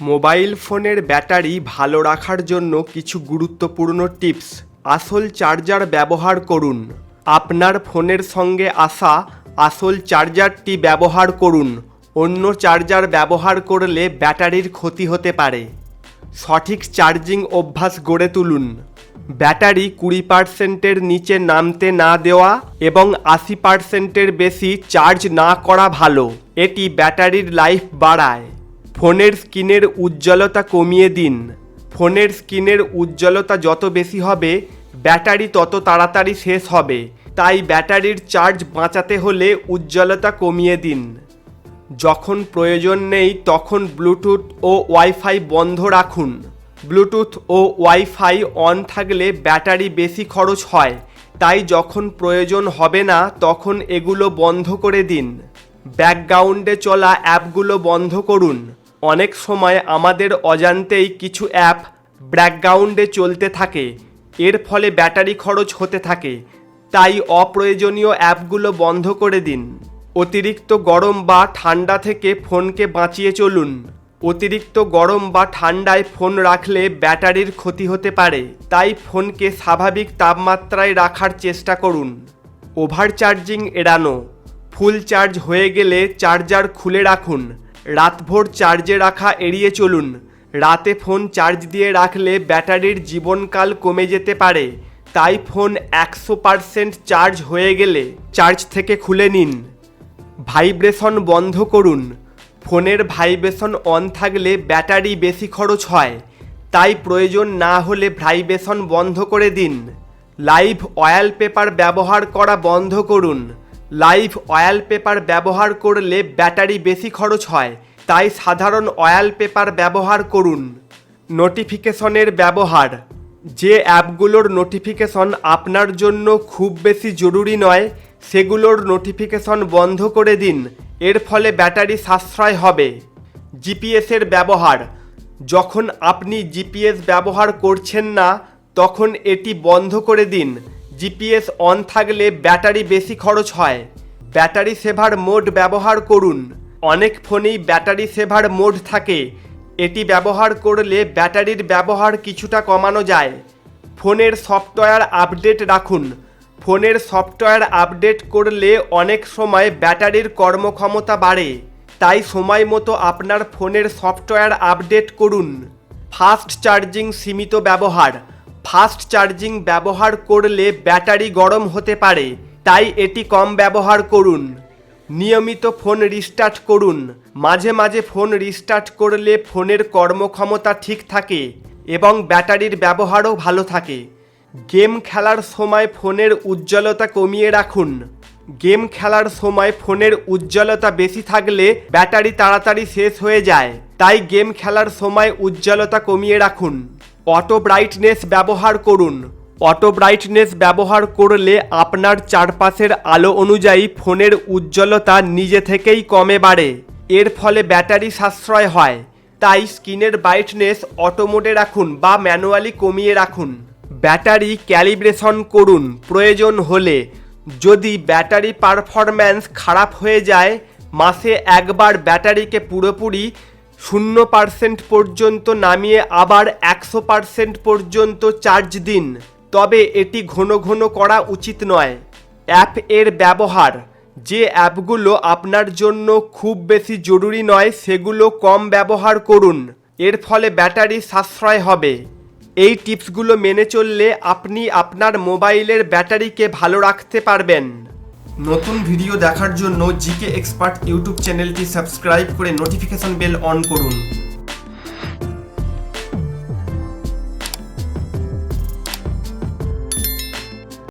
Mobile ফোনের battery ভালো রাখার জন্য কিছু গুরুত্বপূর্ণ টিপস। আসল চার্জার ব্যবহার করুন। আপনার ফোনের সঙ্গে আসা আসল চার্জারটি ব্যবহার করুন। অন্য চার্জার ব্যবহার করলে ব্যাটারির ক্ষতি হতে পারে। সঠিক চার্জিং অভ্যাস গড়ে তুলুন। ব্যাটারি কুড়ি পার্সেন্টের নিচে নামতে না দেওয়া এবং আশি পার্সেন্টের বেশি চার্জ না করা ভালো। এটি ব্যাটারির লাইফ বাড়ায়। ফোনের স্ক্রিনের উজ্জ্বলতা কমিয়ে দিন। ফোনের স্ক্রিনের উজ্জ্বলতা যত বেশি হবে, ব্যাটারি তত তাড়াতাড়ি শেষ হবে। তাই ব্যাটারির চার্জ বাঁচাতে হলে উজ্জ্বলতা কমিয়ে দিন। যখন প্রয়োজন নেই, তখন ব্লুটুথ ও ওয়াইফাই বন্ধ রাখুন। ব্লুটুথ ও ওয়াইফাই অন থাকলে ব্যাটারি বেশি খরচ হয়। তাই যখন প্রয়োজন হবে না, তখন এগুলো বন্ধ করে দিন। ব্যাকগ্রাউন্ডে চলা অ্যাপগুলো বন্ধ করুন। অনেক সময় আমাদের অজান্তেই কিছু অ্যাপ ব্যাকগ্রাউন্ডে চলতে থাকে। এর ফলে ব্যাটারি খরচ হতে থাকে। তাই অপ্রয়োজনীয় অ্যাপগুলো বন্ধ করে দিন। অতিরিক্ত গরম বা ঠান্ডা থেকে ফোনকে বাঁচিয়ে চলুন। অতিরিক্ত গরম বা ঠান্ডায় ফোন রাখলে ব্যাটারির ক্ষতি হতে পারে। তাই ফোনকে স্বাভাবিক তাপমাত্রায় রাখার চেষ্টা করুন। ওভার চার্জিং এড়ানো। ফুল চার্জ হয়ে গেলে চার্জার খুলে রাখুন। রাতভর চার্জে রাখা এড়িয়ে চলুন। রাতে ফোন চার্জ দিয়ে রাখলে ব্যাটারির জীবনকাল কমে যেতে পারে। তাই ফোন একশো পারসেন্ট চার্জ হয়ে গেলে চার্জ থেকে খুলে নিন। ভাইব্রেশন বন্ধ করুন। ফোনের ভাইব্রেশন অন থাকলে ব্যাটারি বেশি খরচ হয়। তাই প্রয়োজন না হলে ভাইব্রেশন বন্ধ করে দিন। লাইভ অয়েল পেপার ব্যবহার করা বন্ধ করুন। লাইভ অয়েল পেপার ব্যবহার করলে ব্যাটারি বেশি খরচ হয়, তাই সাধারণ অয়েল পেপার ব্যবহার করুন। নোটিফিকেশনের ব্যবহার। যে অ্যাপগুলোর নোটিফিকেশন আপনার জন্য খুব বেশি জরুরি নয়, সেগুলোর নোটিফিকেশন বন্ধ করে দিন, এর ফলে ব্যাটারি সাশ্রয় হবে। জিপিএসের ব্যবহার। যখন আপনি জিপিএস ব্যবহার করছেন না, তখন এটি বন্ধ করে দিন। জিপিএস অন থাকলে ব্যাটারি বেশি খরচ হয়। ব্যাটারি সেভার মোড ব্যবহার করুন। অনেক ফোনেই ব্যাটারি সেভার মোড থাকে। এটি ব্যবহার করলে ব্যাটারির ব্যবহার কিছুটা কমানো যায়। ফোনের সফটওয়্যার আপডেট রাখুন। ফোনের সফটওয়্যার আপডেট করলে অনেক সময় ব্যাটারির কর্মক্ষমতা বাড়ে। তাই সময় মতো আপনার ফোনের সফটওয়্যার আপডেট করুন। ফাস্ট চার্জিং সীমিত ব্যবহার। ফাস্ট চার্জিং ব্যবহার করলে ব্যাটারি গরম হতে পারে। তাই এটি কম ব্যবহার করুন। নিয়মিত ফোন রিস্টার্ট করুন। মাঝে মাঝে ফোন রিস্টার্ট করলে ফোনের কর্মক্ষমতা ঠিক থাকে এবং ব্যাটারির ব্যবহারও ভালো থাকে। গেম খেলার সময় ফোনের উজ্জ্বলতা কমিয়ে রাখুন। গেম খেলার সময় ফোনের উজ্জ্বলতা বেশি থাকলে ব্যাটারি তাড়াতাড়ি শেষ হয়ে যায়। তাই গেম খেলার সময় উজ্জ্বলতা কমিয়ে রাখুন। অটো ব্রাইটনেস ব্যবহার করুন। অটো ব্রাইটনেস ব্যবহার করলে আপনার চারপাশের আলো অনুযায়ী ফোনের উজ্জ্বলতা নিজে থেকেই কমে বাড়ে। এর ফলে ব্যাটারি সাশ্রয় হয়। তাই স্ক্রিনের ব্রাইটনেস অটো মোডে রাখুন বা ম্যানুয়ালি কমিয়ে রাখুন। ব্যাটারি ক্যালিব্রেশন করুন প্রয়োজন হলে। যদি ব্যাটারি পারফরম্যান্স খারাপ হয়ে যায়, মাসে একবার ব্যাটারিকে পুরোপুরি শূন্য পার্সেন্ট পর্যন্ত নামিয়ে আবার একশো পার্সেন্ট পর্যন্ত চার্জ দিন। তবে এটি ঘন ঘন করা উচিত নয়। অ্যাপ এর ব্যবহার, যে অ্যাপগুলো আপনার জন্য খুব বেশি জরুরি নয়, সেগুলো কম ব্যবহার করুন। এর ফলে ব্যাটারি সাশ্রয় হবে। এই টিপসগুলো মেনে চললে আপনি আপনার মোবাইলের ব্যাটারিকে ভালো রাখতে পারবেন। নতুন ভিডিও দেখার জন্য জিকে এক্সপার্ট ইউটিউব চ্যানেলটি সাবস্ক্রাইব করে নোটিফিকেশন বেল অন করুন।